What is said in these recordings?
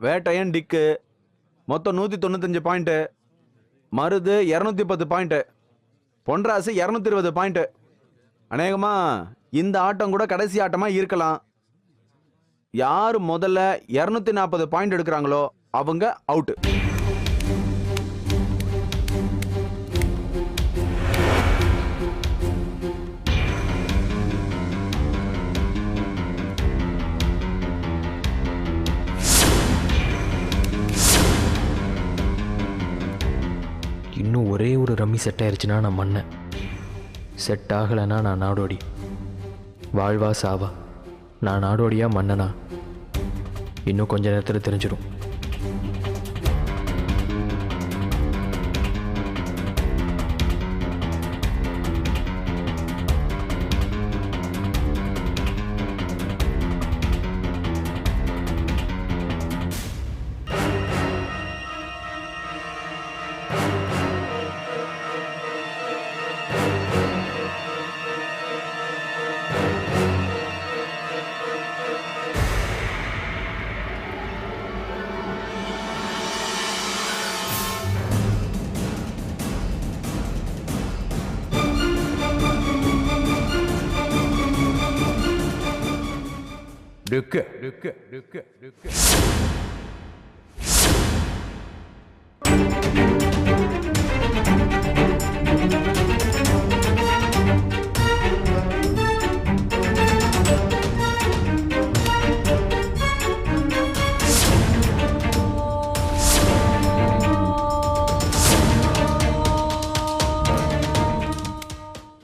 வேட்டையன் டிக்கு. மொத்தம் நூற்றி தொண்ணூத்தஞ்சு பாயிண்ட்டு மருது இரநூத்தி பத்து பாயிண்ட்டு பொன்ராசு இரநூத்தி இருபது பாயிண்ட்டு அநேகமாக இந்த ஆட்டம் கூட கடைசி ஆட்டமாக இருக்கலாம். யார் முதல்ல இரநூத்தி நாற்பது பாயிண்ட் எடுக்கிறாங்களோ அவங்க அவுட்டு ரம்மி செட் ஆயிடுச்சுன்னா நான் மன்னன். செட் ஆகலைன்னா நான் நாடோடி. வாழ்வா சாவா. நான் நாடோடியா மன்னனா? இன்னும் கொஞ்ச நேரத்தில் தெரிஞ்சிடும் டுக்கு டுக்கு டுக்கு டுக்கு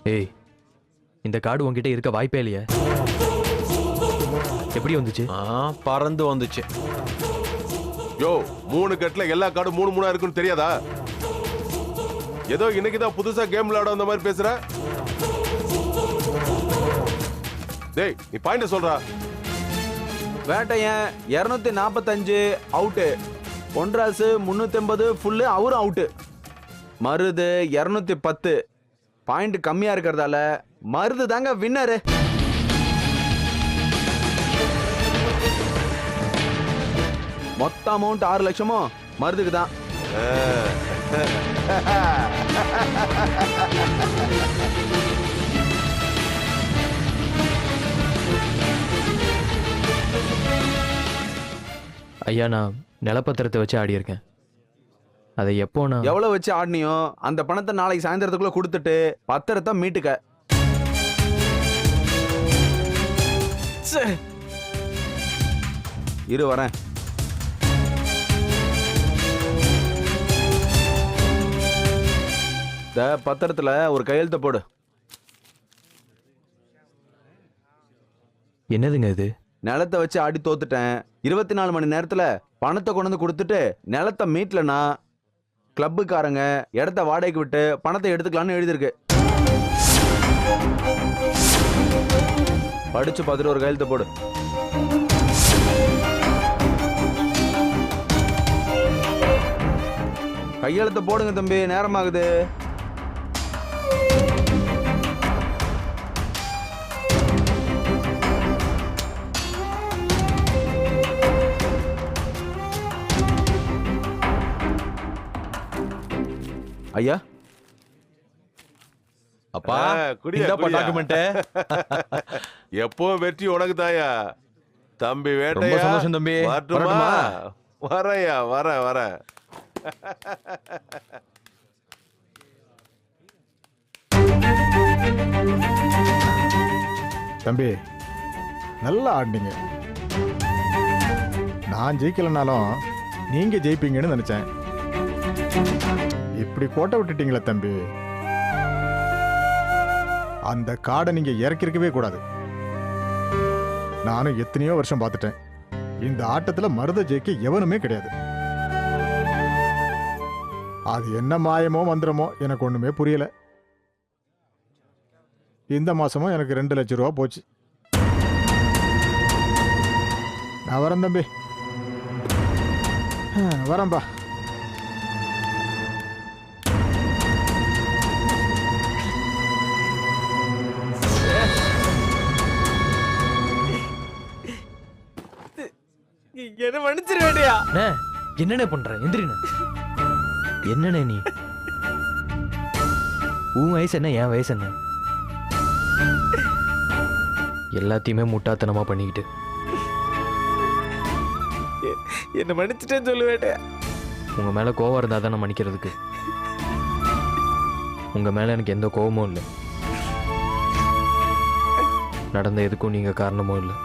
ஏய் இந்த கார்டு உன்கிட்ட இருக்க வாய்ப்பே இல்லையே. எப்படி வந்துச்சு? ஆ பறந்து வந்துச்சு. யோ மூணு கட்டுல எல்லா கார்டும் மூணு மூணா இருக்குன்னு தெரியாதா? ஏதோ இன்னைக்கு தான் புதுசா கேம் விளையாட வந்த மாதிரி பேசுற? டேய் நீ பாயிண்ட சொல்றா. வேட்டையன் இரநூத்தி நாற்பத்தஞ்சு அவுட்டு பொன்ராசு முந்நூற்றி ஐம்பது ஃபுல்லு அவரும் அவுட்டு மருது இரநூத்தி பத்து. பாயிண்ட் கம்மியாக இருக்கிறதால மருது தாங்க வின்னரு மொத்த அமௌண்ட் ஆறு லட்சமும் மருதுக்கு தான். ஐயா நான் நிலப்பத்திரத்தை வச்சு ஆடியிருக்கேன் அதை எப்போ நான் எவ்வளவு வச்சு ஆடினியோ அந்த பணத்தை நாளைக்கு சாயந்தரத்துக்குள்ள கொடுத்துட்டு பத்திரத்தை மீட்டுக்க. இரு வரேன். இந்த பத்திரத்துல ஒரு கையெழுத்து போடு. என்னதுங்க இது? நிலத்தை வச்சு ஆடி தோத்துட்டேன். இருபத்தி நாலு மணி நேரத்துல பணத்தை கொண்டு வந்து கொடுத்துட்டு நிலத்தை மீட்லனா கிளப்புக்காரங்க இடத்த வாடகைக்கு விட்டு பணத்தை எடுத்துக்கலாம்னு எழுதியிருக்கு. படிச்சு பார்த்துட்டு ஒரு கையெழுத்து போடு. கையெழுத்து போடுங்க தம்பி நேரமாகுது. ஐயா. அப்பா ஆ, குடியா, இந்தாப்பா குடியா. டாக்குமெண்ட் எப்பவும் வெற்றி உனக்கு தாயா? தம்பி ரொம்ப வேட்டையா? சந்தோஷம் தம்பி. வரட்டுமா? வரேன்யா வரேன் வரேன். தம்பி நல்லா ஆடினீங்க. நான் ஜெயிக்கலனாலும் நீங்க ஜெயிப்பீங்கன்னு நினைச்சேன். இப்படி கோட்டை விட்டுட்டீங்களே தம்பி. அந்த காடை நீங்க இறக்கிருக்கவே கூடாது. நானும் எத்தனையோ வருஷம் பார்த்துட்டேன். இந்த ஆட்டத்துல மருத ஜெயிக்க எவனுமே கிடையாது. அது என்ன மாயமோ மந்திரமோ எனக்கு ஒண்ணுமே புரியல. இந்த மாசமும் எனக்கு ரெண்டு லட்சம் ரூபா போச்சு. நான் வரேன் தம்பி. ஆ, என்ன மன்னிச்சிட வேண்டியா என்னண்ணே பண்ற? எந்திரிண்ணே. என்னண்ணே நீ? உன் வயசு என்ன என் வயசு என்ன? எல்லாத்தையுமே முட்டாத்தனமா பண்ணிக்கிட்டு. என்ன மன்னிச்சிட்டேன்னு சொல்ல வேண்டியா உங்க மேல கோவம் இருந்தா தானே மன்னிக்கிறதுக்கு. உங்க மேல எனக்கு எந்த கோவமும் இல்லை. நடந்த எதுக்கும் நீங்க காரணமும் இல்லை.